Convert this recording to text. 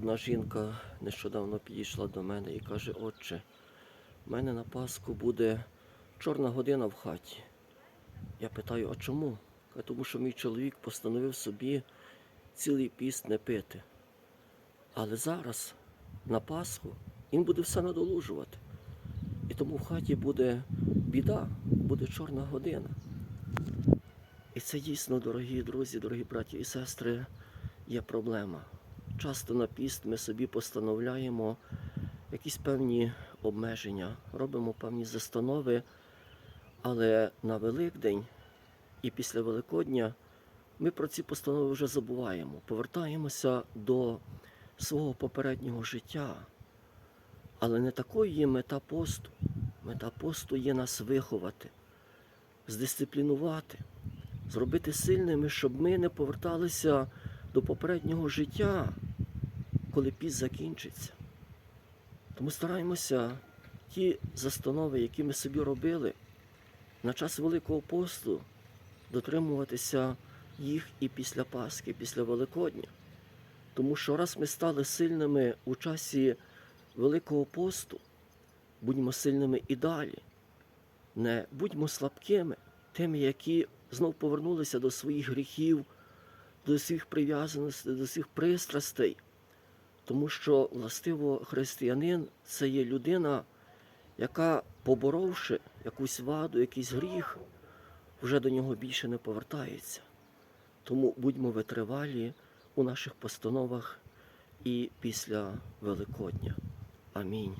Одна жінка нещодавно підійшла до мене і каже, отче, в мене на Пасху буде чорна година в хаті. Я питаю, а чому? Каже, тому що мій чоловік постановив собі цілий піст не пити. Але зараз, на Пасху, він буде все надолужувати. І тому в хаті буде біда, буде чорна година. І це дійсно, дорогі друзі, дорогі браті і сестри, є проблема. Часто на піст ми собі постановляємо якісь певні обмеження, робимо певні застанови, але на Великдень і після Великодня ми про ці постанови вже забуваємо, повертаємося до свого попереднього життя. Але не такою є мета посту. Мета посту є нас виховати, здисциплінувати, зробити сильними, щоб ми не поверталися до попереднього життя, коли піст закінчиться. Тому стараємося ті застанови, які ми собі робили на час Великого посту, дотримуватися їх і після Пасхи, після Великодня. Тому що раз ми стали сильними у часі Великого посту, будьмо сильними і далі. Не будьмо слабкими, тими, які знов повернулися до своїх гріхів, до своїх прив'язаностей, до своїх пристрастей. Тому що властиво християнин це є людина, яка, поборовши якусь ваду, якийсь гріх, вже до нього більше не повертається. Тому будьмо витривалі у наших постановах і після Великодня. Амінь.